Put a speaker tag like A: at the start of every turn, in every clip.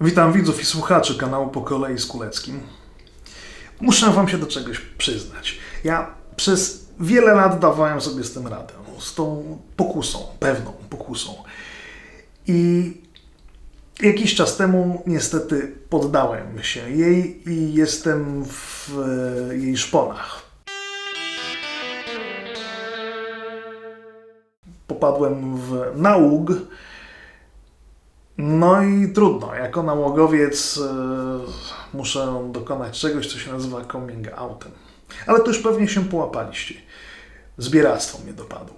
A: Witam widzów i słuchaczy kanału Po kolei z Kuleckim. Muszę wam się do czegoś przyznać. Ja przez wiele lat dawałem sobie z tym radę. Z tą pokusą, pewną pokusą. I jakiś czas temu niestety poddałem się jej i jestem w e, jej szponach. Popadłem w nałóg. No i trudno. Jako nałogowiec e, muszę dokonać czegoś, co się nazywa coming outem. Ale to już pewnie się połapaliście. Zbieractwo mnie dopadło.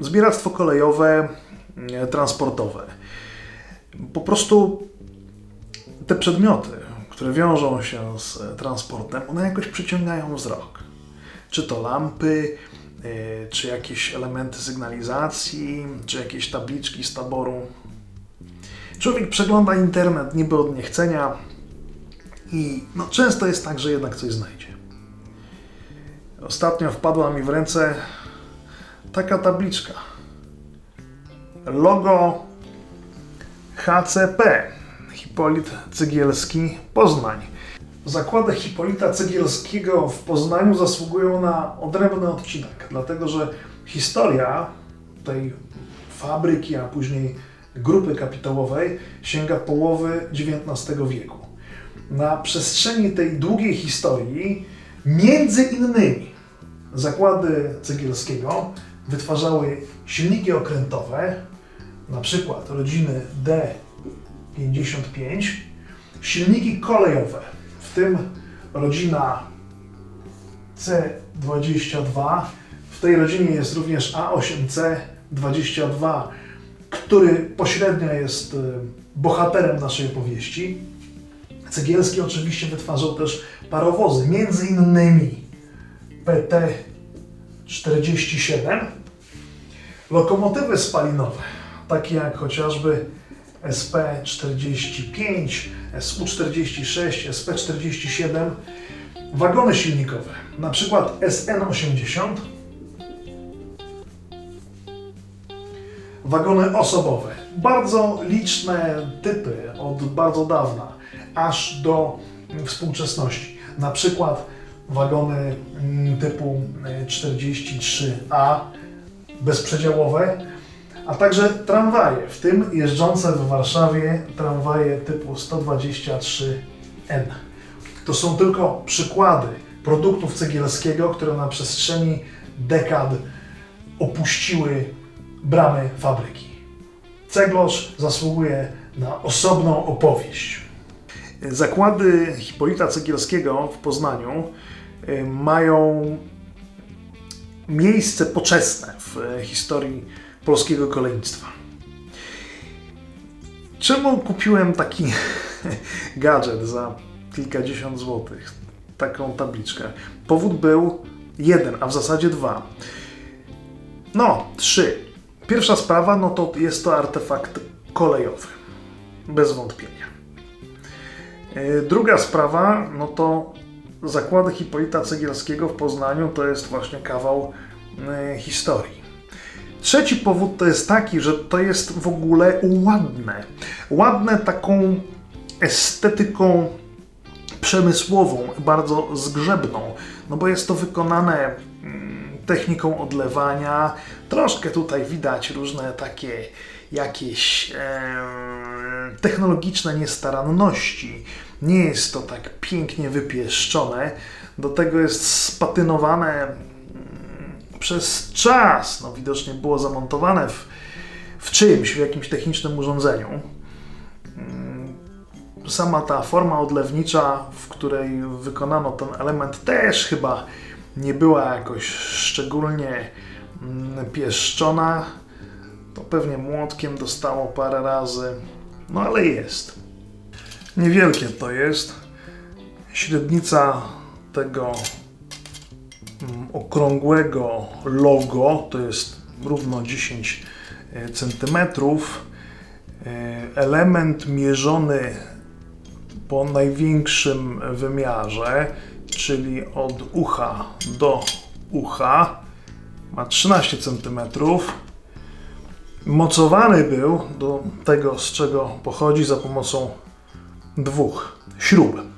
A: Zbieractwo kolejowe, e, transportowe. Po prostu te przedmioty, które wiążą się z transportem, one jakoś przyciągają wzrok. Czy to lampy, e, czy jakieś elementy sygnalizacji, czy jakieś tabliczki z taboru. Człowiek przegląda internet niby od niechcenia i no, często jest tak, że jednak coś znajdzie. Ostatnio wpadła mi w ręce taka tabliczka. Logo HCP. Hipolit Cygielski, Poznań. Zakłady Hipolita Cygielskiego w Poznaniu zasługują na odrębny odcinek, dlatego że historia tej fabryki, a później grupy kapitałowej sięga połowy XIX wieku. Na przestrzeni tej długiej historii, między innymi zakłady Cegielskiego wytwarzały silniki okrętowe, na przykład rodziny D55, silniki kolejowe, w tym rodzina C22. W tej rodzinie jest również A8C22, który pośrednio jest y, bohaterem naszej opowieści. Cegielski oczywiście wytwarzał też parowozy, między innymi PT47, lokomotywy spalinowe, takie jak chociażby SP45, SU46, SP47, wagony silnikowe, na przykład SN80, wagony osobowe, bardzo liczne typy od bardzo dawna, aż do współczesności. Na przykład wagony mm, typu y, 43A bezprzedziałowe, a także tramwaje, w tym jeżdżące w Warszawie tramwaje typu 123N. To są tylko przykłady produktów cegielskiego, które na przestrzeni dekad opuściły bramy fabryki. Ceglarz zasługuje na osobną opowieść. Zakłady Hipolita Cegielskiego w Poznaniu y, mają miejsce poczesne w y, historii polskiego kolejnictwa. Czemu kupiłem taki gadżet za kilkadziesiąt złotych? Taką tabliczkę. Powód był jeden, a w zasadzie dwa. No, trzy. Pierwsza sprawa, no to jest to artefakt kolejowy. Bez wątpienia. Yy, Druga sprawa, no to zakłady Hipolita Cegielskiego w Poznaniu to jest właśnie kawał yy, historii. Trzeci powód to jest taki, że to jest w ogóle ładne. Ładne taką estetyką przemysłową, bardzo zgrzebną, no bo jest to wykonane mm, techniką odlewania. Troszkę tutaj widać różne takie jakieś em, technologiczne niestaranności. Nie jest to tak pięknie wypieszczone. Do tego jest spatynowane przez czas. No, widocznie było zamontowane w, w czymś, w jakimś technicznym urządzeniu. Mm, Sama ta forma odlewnicza, w której wykonano ten element, też chyba nie była jakoś szczególnie mm, pieszczona. To pewnie młotkiem dostało parę razy, no ale jest. Niewielkie to jest. Średnica tego okrągłego logo to jest równo 10 cm. Element mierzony po największym wymiarze, czyli od ucha do ucha, ma 13 cm. Mocowany był do tego, z czego pochodzi, za pomocą dwóch śrub.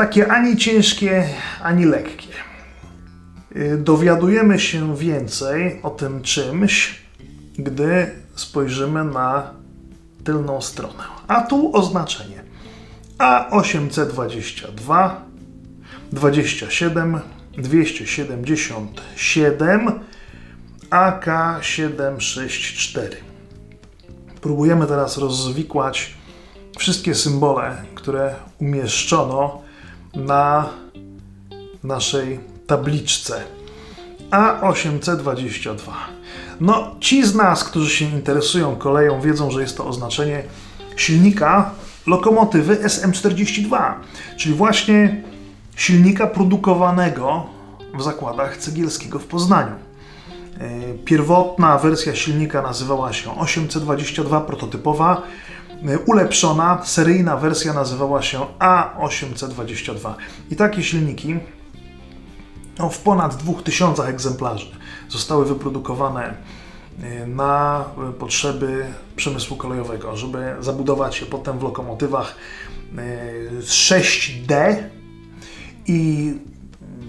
A: Takie ani ciężkie, ani lekkie. Y, Dowiadujemy się więcej o tym czymś, gdy spojrzymy na tylną stronę. A tu oznaczenie A8C22 27 277 AK764. Próbujemy teraz rozwikłać wszystkie symbole, które umieszczono na naszej tabliczce A8C22. No, ci z nas, którzy się interesują koleją, wiedzą, że jest to oznaczenie silnika lokomotywy SM42, czyli właśnie silnika produkowanego w zakładach Cegielskiego w Poznaniu. E, Pierwotna wersja silnika nazywała się 822 prototypowa. E, Ulepszona, seryjna wersja nazywała się A822. I takie silniki no, w ponad 2000 egzemplarzy zostały wyprodukowane e, na e, potrzeby przemysłu kolejowego, żeby zabudować je potem w lokomotywach e, 6D i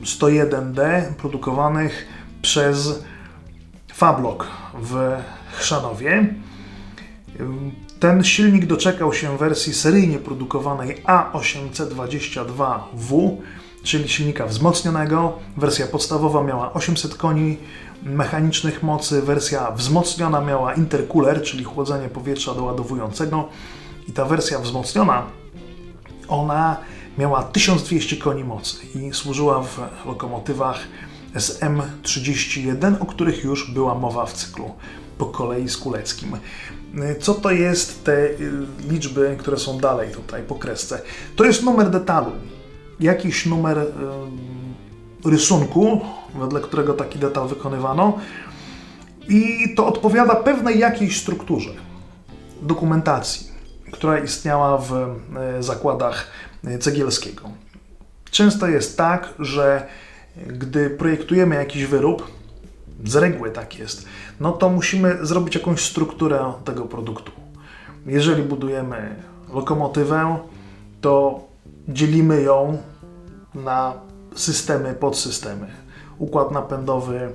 A: 101D produkowanych przez Fablok w Chrzanowie. Ten silnik doczekał się wersji seryjnie produkowanej A822W, czyli silnika wzmocnionego. Wersja podstawowa miała 800 koni mechanicznych mocy, wersja wzmocniona miała intercooler, czyli chłodzenie powietrza doładowującego. I ta wersja wzmocniona, ona miała 1200 koni mocy i służyła w lokomotywach SM31, o których już była mowa w cyklu po kolei z Kuleckim. Co to jest te y, liczby, które są dalej tutaj po kresce? To jest numer detalu, jakiś numer y, rysunku, wedle którego taki detal wykonywano i to odpowiada pewnej jakiejś strukturze dokumentacji, która istniała w y, zakładach y, Cegielskiego. Często jest tak, że gdy projektujemy jakiś wyrób, z reguły tak jest, no to musimy zrobić jakąś strukturę tego produktu. Jeżeli budujemy lokomotywę, to dzielimy ją na systemy, podsystemy. Układ napędowy,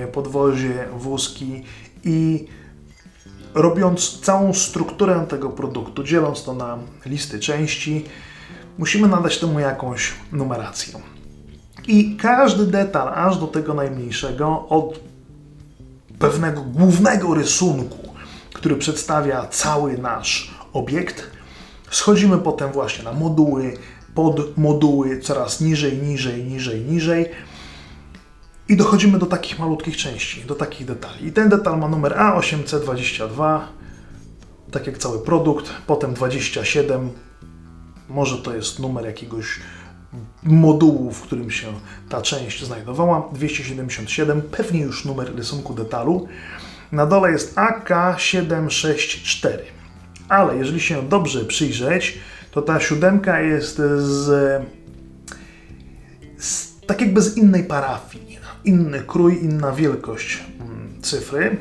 A: yy, podwozie, wózki i robiąc całą strukturę tego produktu, dzieląc to na listy części, musimy nadać temu jakąś numerację. I każdy detal, aż do tego najmniejszego, od pewnego głównego rysunku, który przedstawia cały nasz obiekt, schodzimy potem właśnie na moduły, podmoduły, coraz niżej, niżej, niżej, niżej. I dochodzimy do takich malutkich części, do takich detali. I ten detal ma numer A8C22, tak jak cały produkt, potem 27, może to jest numer jakiegoś modułu, w którym się ta część znajdowała, 277, pewnie już numer rysunku detalu. Na dole jest AK764. Ale jeżeli się dobrze przyjrzeć, to ta siódemka jest z, z tak jakby z innej parafii. Inny krój, inna wielkość mm, cyfry.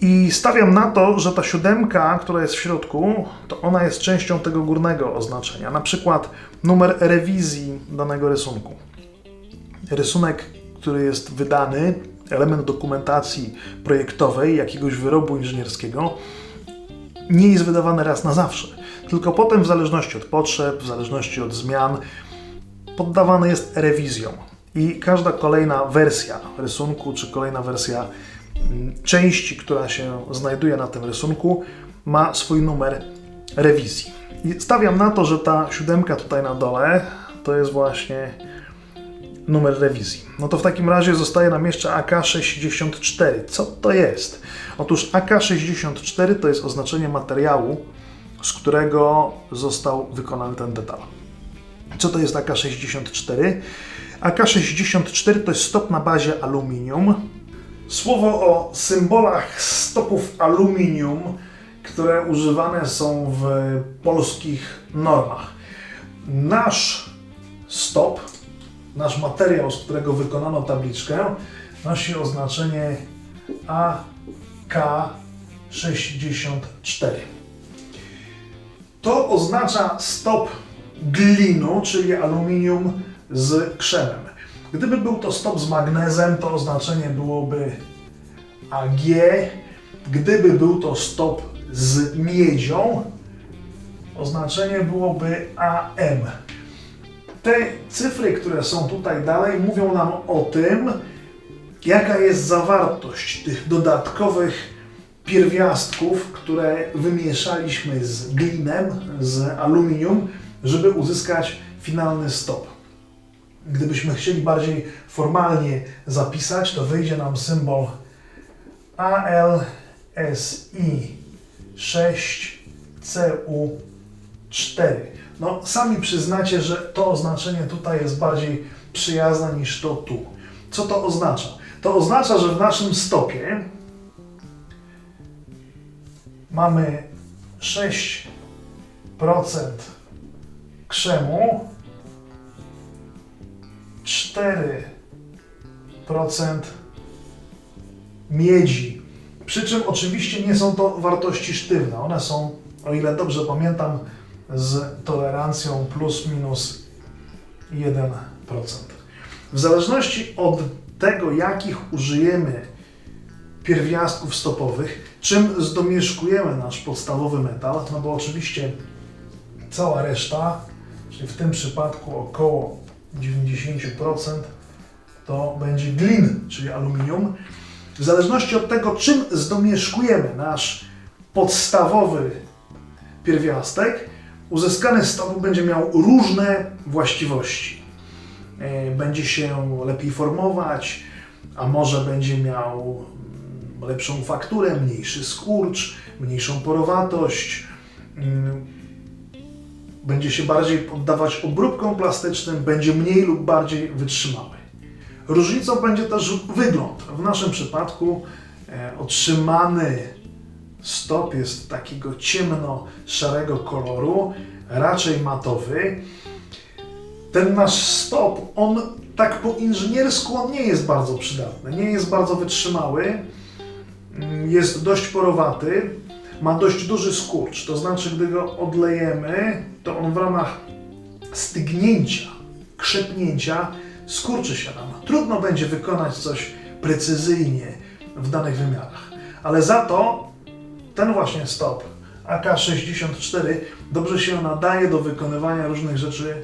A: I stawiam na to, że ta siódemka, która jest w środku, to ona jest częścią tego górnego oznaczenia. Na przykład numer rewizji danego rysunku. Rysunek, który jest wydany, element dokumentacji projektowej jakiegoś wyrobu inżynierskiego, nie jest wydawany raz na zawsze, tylko potem, w zależności od potrzeb, w zależności od zmian, poddawany jest rewizjom. I każda kolejna wersja rysunku, czy kolejna wersja części, która się znajduje na tym rysunku, ma swój numer rewizji. I stawiam na to, że ta siódemka tutaj na dole to jest właśnie numer rewizji. No to w takim razie zostaje nam jeszcze AK64. Co to jest? Otóż AK64 to jest oznaczenie materiału, z którego został wykonany ten detal. Co to jest AK64? AK64 to jest stop na bazie aluminium. Słowo o symbolach stopów aluminium, które używane są w polskich normach. Nasz stop nasz materiał, z którego wykonano tabliczkę, nosi oznaczenie AK64. To oznacza stop glinu, czyli aluminium z krzemem. Gdyby był to stop z magnezem, to oznaczenie byłoby AG. Gdyby był to stop z miedzią, oznaczenie byłoby AM. Te cyfry, które są tutaj dalej, mówią nam o tym, jaka jest zawartość tych dodatkowych pierwiastków, które wymieszaliśmy z glinem, z aluminium, żeby uzyskać finalny stop. Gdybyśmy chcieli bardziej formalnie zapisać, to wyjdzie nam symbol ALSI 6CU4. No, sami przyznacie, że to oznaczenie tutaj jest bardziej przyjazne niż to tu. Co to oznacza? To oznacza, że w naszym stopie mamy 6% krzemu, 4% miedzi. Przy czym oczywiście nie są to wartości sztywne. One są, o ile dobrze pamiętam, z tolerancją plus minus 1%. W zależności od tego, jakich użyjemy pierwiastków stopowych, czym zdomieszkujemy nasz podstawowy metal, no bo oczywiście cała reszta, czyli w tym przypadku około 90% to będzie glin, czyli aluminium. W zależności od tego, czym zdomieszkujemy nasz podstawowy pierwiastek, uzyskany stop będzie miał różne właściwości. E, będzie się lepiej formować, a może będzie miał mm, lepszą fakturę, mniejszy skurcz, mniejszą porowatość, mm, będzie się bardziej poddawać obróbkom plastycznym, będzie mniej lub bardziej wytrzymały. Różnicą będzie też wygląd. W naszym przypadku e, otrzymany stop jest takiego ciemno-szarego koloru, raczej matowy. Ten nasz stop, on tak po inżyniersku on nie jest bardzo przydatny, nie jest bardzo wytrzymały, mm, jest dość porowaty, ma dość duży skurcz, to znaczy gdy go odlejemy, to on w ramach stygnięcia, krzepnięcia skurczy się nam. Trudno będzie wykonać coś precyzyjnie w danych wymiarach, ale za to ten właśnie stop AK-64 dobrze się nadaje do wykonywania różnych rzeczy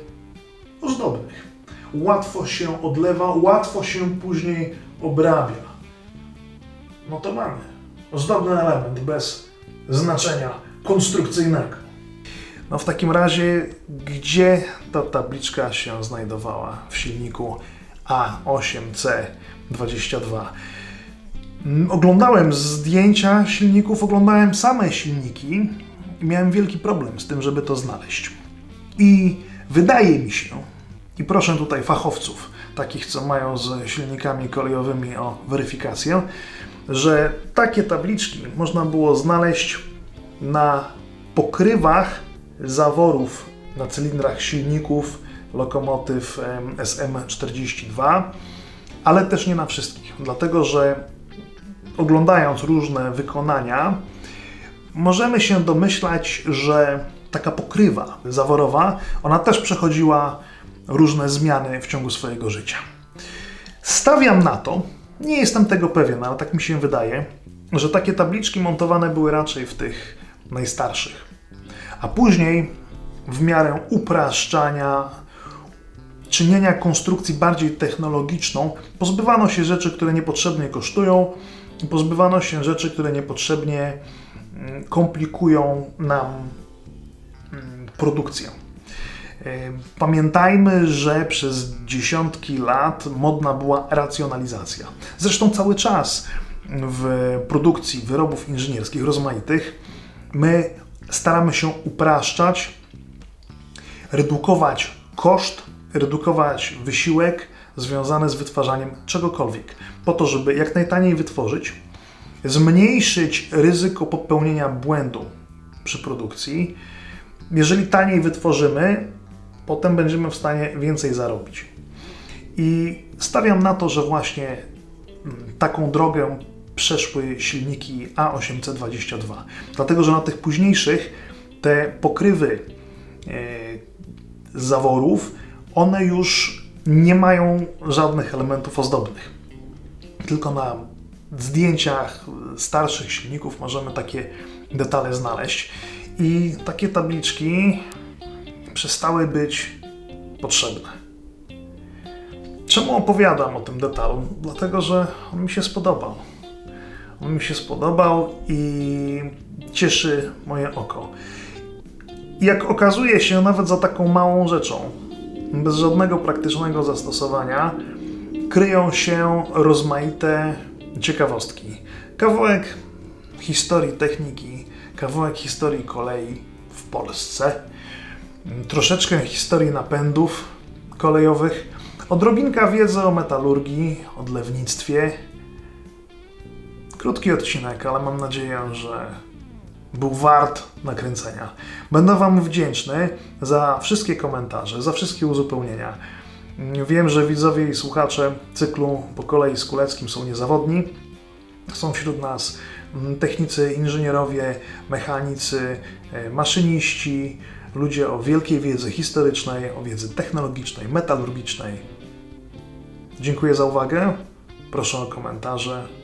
A: ozdobnych. Łatwo się odlewa, łatwo się później obrabia. No to mamy ozdobny element bez znaczenia konstrukcyjnego. No w takim razie, gdzie ta tabliczka się znajdowała w silniku A8C22? Mm, oglądałem zdjęcia silników, oglądałem same silniki i miałem wielki problem z tym, żeby to znaleźć. I wydaje mi się, i proszę tutaj fachowców, takich co mają z silnikami kolejowymi o weryfikację, że takie tabliczki można było znaleźć na pokrywach zaworów na cylindrach silników lokomotyw SM42, ale też nie na wszystkich, dlatego że oglądając różne wykonania, możemy się domyślać, że taka pokrywa zaworowa, ona też przechodziła różne zmiany w ciągu swojego życia. Stawiam na to, nie jestem tego pewien, ale tak mi się wydaje, że takie tabliczki montowane były raczej w tych najstarszych. A później, w miarę upraszczania, czynienia konstrukcji bardziej technologiczną, pozbywano się rzeczy, które niepotrzebnie kosztują, pozbywano się rzeczy, które niepotrzebnie mm, komplikują nam mm, produkcję. E, pamiętajmy, że przez dziesiątki lat modna była racjonalizacja. Zresztą cały czas w produkcji wyrobów inżynierskich rozmaitych my staramy się upraszczać, redukować koszt, redukować wysiłek związany z wytwarzaniem czegokolwiek, po to, żeby jak najtaniej wytworzyć, zmniejszyć ryzyko popełnienia błędu przy produkcji. Jeżeli taniej wytworzymy, potem będziemy w stanie więcej zarobić. I stawiam na to, że właśnie mm, taką drogę przeszły silniki A822. Dlatego, że na tych późniejszych te pokrywy e, zaworów, one już nie mają żadnych elementów ozdobnych. Tylko na zdjęciach starszych silników możemy takie detale znaleźć. I takie tabliczki przestały być potrzebne. Czemu opowiadam o tym detalu? Dlatego, że on mi się spodobał. Mi się spodobał i cieszy moje oko. Jak okazuje się, nawet za taką małą rzeczą, bez żadnego praktycznego zastosowania, kryją się rozmaite ciekawostki. Kawałek historii techniki, kawałek historii kolei w Polsce, troszeczkę historii napędów kolejowych, odrobinka wiedzy o metalurgii, odlewnictwie. Krótki odcinek, ale mam nadzieję, że był wart nakręcenia. Będę Wam wdzięczny za wszystkie komentarze, za wszystkie uzupełnienia. Wiem, że widzowie i słuchacze cyklu po kolei z Kuleckim są niezawodni. Są wśród nas mm, technicy, inżynierowie, mechanicy, e, maszyniści, ludzie o wielkiej wiedzy historycznej, o wiedzy technologicznej, metalurgicznej. Dziękuję za uwagę. Proszę o komentarze.